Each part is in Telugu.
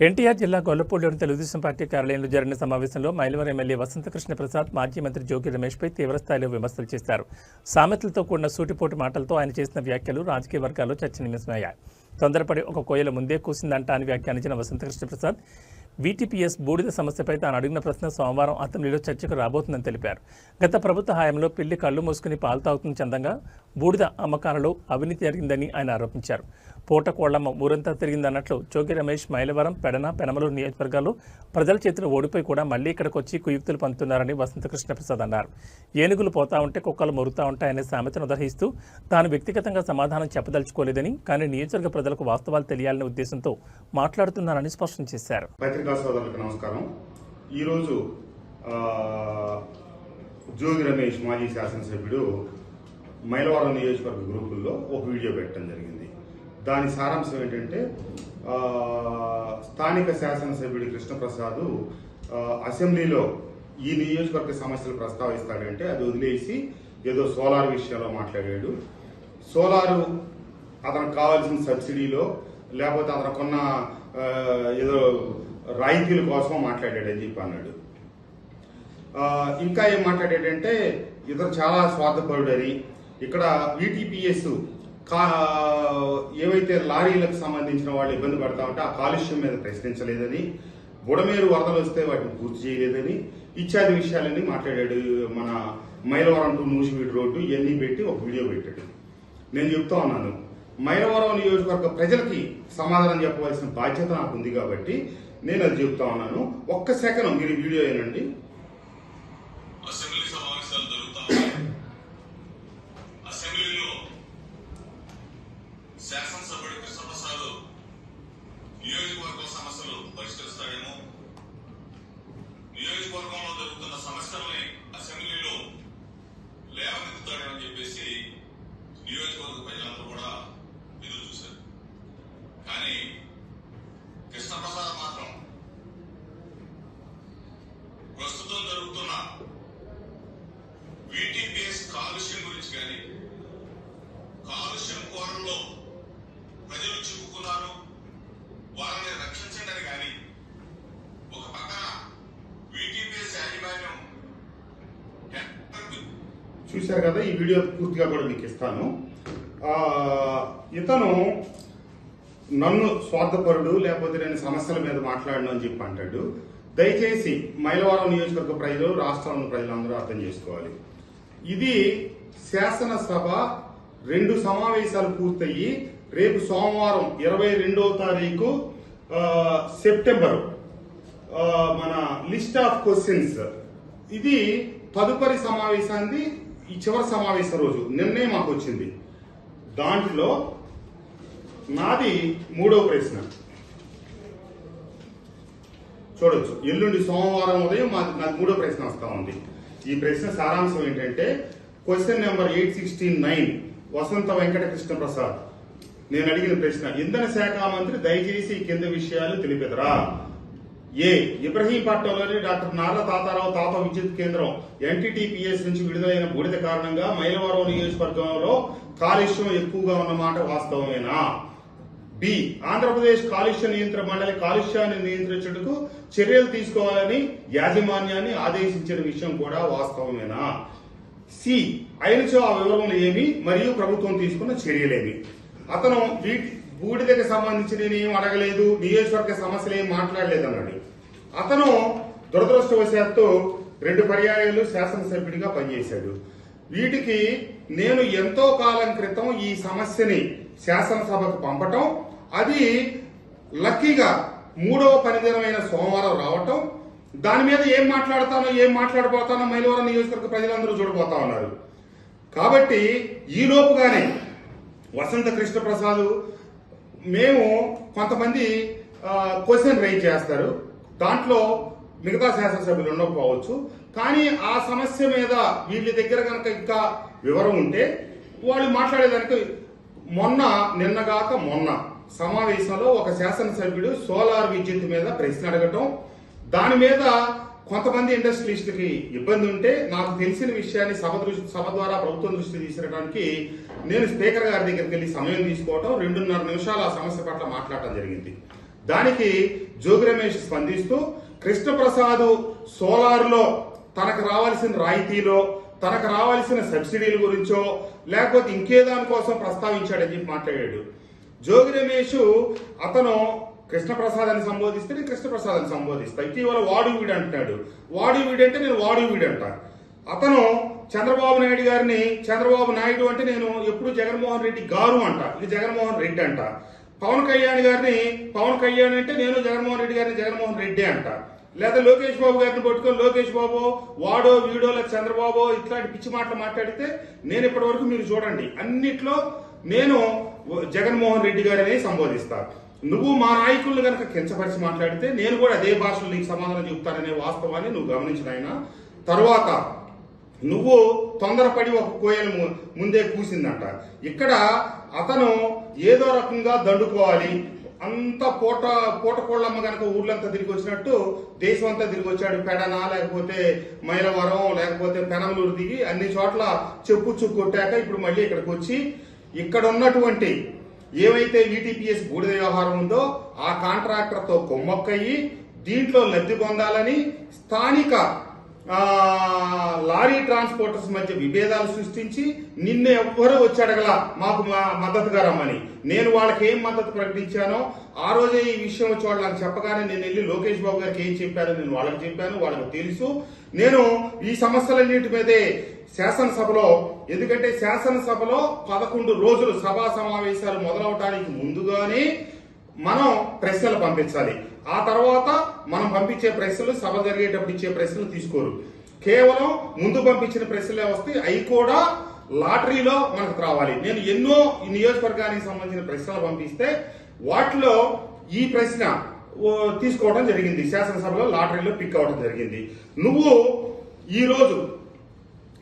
ఎన్టీఆర్ జిల్లా గొల్లపూడిలోని తెలుగుదేశం పార్టీ కార్యాలయంలో జరిగిన సమావేశంలో మైలవరం ఎమ్మెల్యే వసంతకృష్ణ ప్రసాద్ మాజీ మంత్రి జోగి రమేష్పై తీవ్రస్థాయిలో విమర్శలు చేశారు. సామెతలతో కూడిన సూటిపోటు మాటలతో ఆయన చేసిన వ్యాఖ్యలు రాజకీయ వర్గాల్లో చర్చనీయమయ్యాయి తొందరపడి ఒక కోయల ముందే కూసిందంట అని వ్యాఖ్యానించిన వసంతకృష్ణ ప్రసాద్ వీటీపీఎస్ బూడిద సమస్యపై తాను అడిగిన ప్రశ్న సోమవారం అసెంబ్లీలో చర్చకు రాబోతుందని తెలిపారు. గత ప్రభుత్వ హయాంలో పిల్లి కళ్ళు మూసుకుని పాలు తాగుతున్న చందంగా బూడిద అమ్మకాలలో అవినీతి జరిగిందని ఆయన ఆరోపించారు. పూట కోళ్ళమ్మ ఊరంతా తిరిగిందన్నట్లు చోగి రమేష్ మైలవరం పెడన పెనమలూరు నియోజకవర్గాల్లో ప్రజల చేతిలో ఓడిపోయి కూడా మళ్ళీ ఇక్కడికి వచ్చి కుయుక్తులు పంపుతున్నారని వసంతకృష్ణ ప్రసాద్ అన్నారు. ఏనుగులు పోతా ఉంటే కుక్కలు మొరుతా ఉంటాయనే సామెతను ఉదహరిస్తూ తాను వ్యక్తిగతంగా సమాధానం చెప్పదలుచుకోలేదని కానీ నియోజకవర్గ ప్రజలకు వాస్తవాలు తెలియాలనే ఉద్దేశంతో మాట్లాడుతున్నారని స్పష్టం చేశారు. పత్రికా సోదరులకు నమస్కారం. ఈరోజు జ్యోతి జోగి రమేష్ మాజీ శాసనసభ్యుడు మైలవరం నియోజకవర్గ గ్రూపుల్లో ఒక వీడియో పెట్టడం జరిగింది. దాని సారాంశం ఏంటంటే స్థానిక శాసనసభ్యుడు కృష్ణప్రసాద్ అసెంబ్లీలో ఈ నియోజకవర్గ సమస్యలు ప్రస్తావిస్తాడంటే అది వదిలేసి ఏదో సోలార్ విషయంలో మాట్లాడాడు. సోలారు అతనికి కావాల్సిన సబ్సిడీలో లేకపోతే అతను కొన్న ఏదో రాయితీల కోసం మాట్లాడాడని చెప్పి అన్నాడు. ఇంకా ఏం మాట్లాడాడంటే ఇతను చాలా స్వార్థపరుడని ఇక్కడ వీటీపీఎస్ కా ఏవైతే లారీలకు సంబంధించిన వాళ్ళు ఇబ్బంది పడతా ఉంటే ఆ కాలుష్యం మీద ప్రశ్నించలేదని బుడమేరు వరదలు వస్తే వాటిని పూర్తి చేయలేదని ఇత్యాది విషయాలన్నీ మాట్లాడాడు మన మైలవరం టు నూసివీడ్ రోడ్డు ఇవన్నీ పెట్టి ఒక వీడియో పెట్టాడు. నేను చెప్తా ఉన్నాను. మైలవరం నియోజకవర్గ ప్రజలకి సమాధానం చెప్పవలసిన బాధ్యత నాకు ఉంది కాబట్టి నేను అది చెప్తా ఉన్నాను. ఒక్క సెకండ్ మీరు వీడియో ఏనండి అసెంబ్లీ సమావేశాలు జరుగుతున్నాయి అసెంబ్లీలో శాసనసభ్యుడు కృష్ణప్రసాద్ నియోజకవర్గ సమస్యలు పరిష్కరిస్తాడేమో నియోజకవర్గంలో జరుగుతున్న సమస్యల్ని అసెంబ్లీలో లేవనెత్తుతాడేమో అని చెప్పేసి నియోజకవర్గ ప్రజలందరూ కూడా ఎదురు చూశారు కానీ కృష్ణప్రసాద్ మాత్రం ప్రస్తుతం జరుగుతున్న వీటీపీఎస్ కాలుష్యం గురించి కానీ కాలుష్యం కోరల్లో ప్రజలు చిక్కుకున్నారు వాళ్ళని రక్షించండి అని కానీ ఒక పక్కన వీటీపీఎస్ యాజమాన్యం టెండర్ చూశారు కదా ఈ వీడియో పూర్తిగా కూడా మీకు ఇస్తాను. ఇతను నన్ను స్వార్థపరుడు లేకపోతే నేను సమస్యల మీద మాట్లాడను అని చెప్పి అంటాడు. దయచేసి మైలవరం నియోజకవర్గ ప్రజలు రాష్ట్రంలో ప్రజలందరూ అర్థం చేసుకోవాలి. ఇది శాసనసభ రెండు సమావేశాలు పూర్తయ్యి రేపు సోమవారం ఇరవై రెండవ తారీఖు సెప్టెంబర్. మన లిస్ట్ ఆఫ్ క్వశ్చన్స్. ఇది తదుపరి సమావేశాన్ని ఈ చివరి సమావేశం రోజు నిన్నే మాకు వచ్చింది. దాంట్లో నాది మూడో ప్రశ్న. చూడొచ్చు. ఎల్లుండి సోమవారం ఉదయం మాది నాకు మూడో ప్రశ్న వస్తూ ఉంది. ఈ ప్రశ్న సారాంశం ఏంటంటే question number eight sixteen nine Vasantha Venkata Krishna Prasad. నేను అడిగిన ప్రశ్న ఇంధన శాఖ మంత్రి దయచేసి ఈ కింద విషయాలు తెలిపెదరా? ఏ ఇబ్రహీంపట్నంలోని డాక్టర్ నార్ల తాతారావు తాత విద్యుత్ కేంద్రం ఎన్టీటీపీఎస్ నుంచి విడుదలైన బూడిద కారణంగా మైలవరం నియోజకవర్గంలో కాలుష్యం ఎక్కువగా ఉన్నమాట వాస్తవమేనా? బి. ఆంధ్రప్రదేశ్ కాలుష్య నియంత్రణ మండలి కాలుష్యాన్ని నియంత్రించుటకు చర్యలు తీసుకోవాలని యాజమాన్యాన్ని ఆదేశించిన విషయం కూడా వాస్తవమేనా? సి. అయినచో ఆ వివరములు ఏమి మరియు ప్రభుత్వం తీసుకున్న చర్యలేమి. అతను వీటి బూడిదకి సంబంధించి నేను ఏం అడగలేదు నియోజకవర్గ సమస్యలు ఏం మాట్లాడలేదు అన్నాడు. అతను దురదృష్టవశాత్తు రెండు పర్యాయాలు శాసనసభ్యుడిగా పనిచేశాడు. వీటికి నేను ఎంతో కాలం క్రితం ఈ సమస్యని శాసనసభకు పంపటం అది లక్కీగా మూడవ పనిదినమైన సోమవారం రావటం దాని మీద ఏం మాట్లాడతానో ఏం మాట్లాడబోతానో మైలవరం నియోజకవర్గ ప్రజలందరూ చూడబోతా ఉన్నారు. కాబట్టి ఈ లోపుగానే వసంత కృష్ణప్రసాద్ మేము కొంతమంది క్వశ్చన్ రైజ్ చేస్తారు. దాంట్లో మిగతా శాసనసభ్యులు ఉండకపోవచ్చు. కానీ ఆ సమస్య మీద వీళ్ళ దగ్గర కనుక ఇంకా వివరం ఉంటే వాళ్ళు మాట్లాడేదానికి మొన్న నిన్నగాక మొన్న సమావేశంలో ఒక శాసనసభ్యుడు సోలార్ విద్యుత్ మీద ప్రశ్న అడగటం దాని మీద కొంతమంది ఇండస్ట్రియలిస్టులకి ఇబ్బంది ఉంటే నాకు తెలిసిన విషయాన్ని సభ దృష్టి సభ ద్వారా ప్రభుత్వం దృష్టి తీసుకురావడానికి నేను స్పీకర్ గారి దగ్గరికి వెళ్ళి సమయం తీసుకోవటం రెండున్నర నిమిషాలు ఆ సమస్య పట్ల మాట్లాడటం జరిగింది. దానికి జోగి రమేష్ స్పందిస్తూ కృష్ణప్రసాద్ సోలార్లో తనకు రావాల్సిన రాయితీలో తనకు రావాల్సిన సబ్సిడీల గురించో లేకపోతే ఇంకే దానికోసం ప్రస్తావించాడని చెప్పి మాట్లాడాడు. జోగి రమేష్ అతను కృష్ణప్రసాద్ అని సంబోధిస్తే నేను కృష్ణప్రసాద్ అని సంబోధిస్తా. ఇటీవల వాడు వీడు అంటున్నాడు. వాడు వీడు అంటే నేను వాడు వీడు అంట. అతను చంద్రబాబు నాయుడు గారిని చంద్రబాబు నాయుడు అంటే నేను ఎప్పుడు జగన్మోహన్ రెడ్డి గారు అంట. ఇది జగన్మోహన్ రెడ్డి అంట. పవన్ కళ్యాణ్ గారిని పవన్ కళ్యాణ్ అంటే నేను జగన్మోహన్ రెడ్డి గారిని జగన్మోహన్ రెడ్డి అంట. లేదా లోకేష్ బాబు గారిని పట్టుకొని లోకేష్ బాబు వాడో వీడో లేదా చంద్రబాబు ఇట్లాంటి పిచ్చి మాటలు మాట్లాడితే నేను ఇప్పటి వరకు మీరు చూడండి. అన్నిట్లో నేను జగన్మోహన్ రెడ్డి గారిని సంబోధిస్తాను నువ్వు మా నాయకులను కనుక కించపరిచి మాట్లాడితే నేను కూడా అదే భాషలో నీకు సమాధానం చెప్తాననే వాస్తవాన్ని నువ్వు గమనించిన ఆయన. తర్వాత నువ్వు తొందరపడి ఒక కోయలు ము- ముందే కూసిందంట ఇక్కడ అతను ఏదో రకంగా దండుకోవాలి. అంత పూట పూటకోళ్ళమ్మ కనుక ఊర్లంతా తిరిగి వచ్చినట్టు దేశం అంతా తిరిగి వచ్చాడు. పెడన లేకపోతే మైలవరం లేకపోతే పెనమలూరు దిగి అన్ని చోట్ల చెప్పు చుక్కు కొట్టాక ఇప్పుడు మళ్ళీ ఇక్కడికి వచ్చి ఇక్కడ ఉన్నటువంటి ఏవైతే ఈటీపీఎస్ బూడిద వ్యవహారం ఉందో ఆ కాంట్రాక్టర్తో కొమ్మక్కయ్యి దీంట్లో లబ్ధి పొందాలని స్థానిక ఆ, లారీ ట్రాన్స్పోర్టర్స్ మధ్య విభేదాలు సృష్టించి నిన్న ఎవ్వరూ వచ్చి అడగల. మాకు మా మద్దతుగా రమ్మని. నేను వాళ్ళకి ఏం మద్దతు ప్రకటించానో ఆ రోజే ఈ విషయం వచ్చి వాళ్ళు నాకు చెప్పగానే నేను వెళ్ళి లోకేష్ బాబు గారికి ఏం చెప్పానో నేను వాళ్ళకి చెప్పాను వాళ్ళకి తెలుసు. నేను ఈ సమస్యలన్నిటి మీదే శాసనసభలో ఎందుకంటే శాసనసభలో పదకొండు రోజులు సభా సమావేశాలు మొదలవడానికి ముందుగానే మనం ప్రశ్నలు పంపించాలి. ఆ తర్వాత మనం పంపించే ప్రశ్నలు సభ జరిగేటప్పుడు ఇచ్చే ప్రశ్నలు తీసుకోరు. కేవలం ముందు పంపించిన ప్రశ్నలే వస్తాయి అవి కూడా లాటరీలో మనకు రావాలి. నేను ఎన్నో నియోజకవర్గానికి సంబంధించిన ప్రశ్నలు పంపిస్తే వాటిలో ఈ ప్రశ్న ఓ, తీసుకోవడం జరిగింది. శాసనసభలో లాటరీలో పిక్ అవడం జరిగింది. నువ్వు ఈరోజు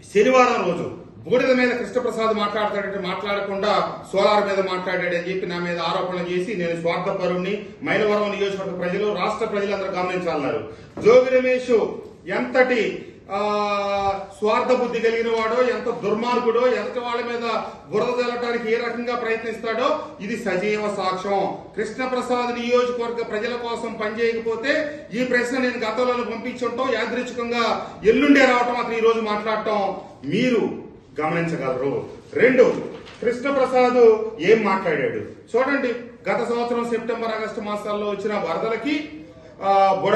శనివారం రోజు బూడిద మీద కృష్ణప్రసాద్ మాట్లాడతాడంటే మాట్లాడకుండా సోలార్ మీద మాట్లాడాడని చెప్పి నా మీద ఆరోపణలు చేసి నేను స్వార్థపరుణ్ణి మైలవరం నియోజకవర్గ ప్రజలు రాష్ట్ర ప్రజలందరూ గమనించాలన్నారు. జోగి రమేష్ ఎంతటి స్వార్థ బుద్ధి కలిగిన వాడో ఎంత దుర్మార్గుడో ఎంత వాళ్ళ మీద బురద తెలటానికి ఏ రకంగా ప్రయత్నిస్తాడో ఇది సజీవ సాక్ష్యం. కృష్ణప్రసాద్ నియోజకవర్గ ప్రజల కోసం పనిచేయకపోతే ఈ ప్రశ్న నేను గతంలో పంపించటం. యాదృచ్ఛికంగా ఎల్లుండే రావటం అతను ఈ రోజు మాట్లాడటం మీరు గమనించగలరు. రెండు కృష్ణప్రసాద్ ఏం మాట్లాడాడు? చూడండి గత సంవత్సరం సెప్టెంబర్ ఆగస్టు మాసాల్లో వచ్చిన వరదలకి బుడ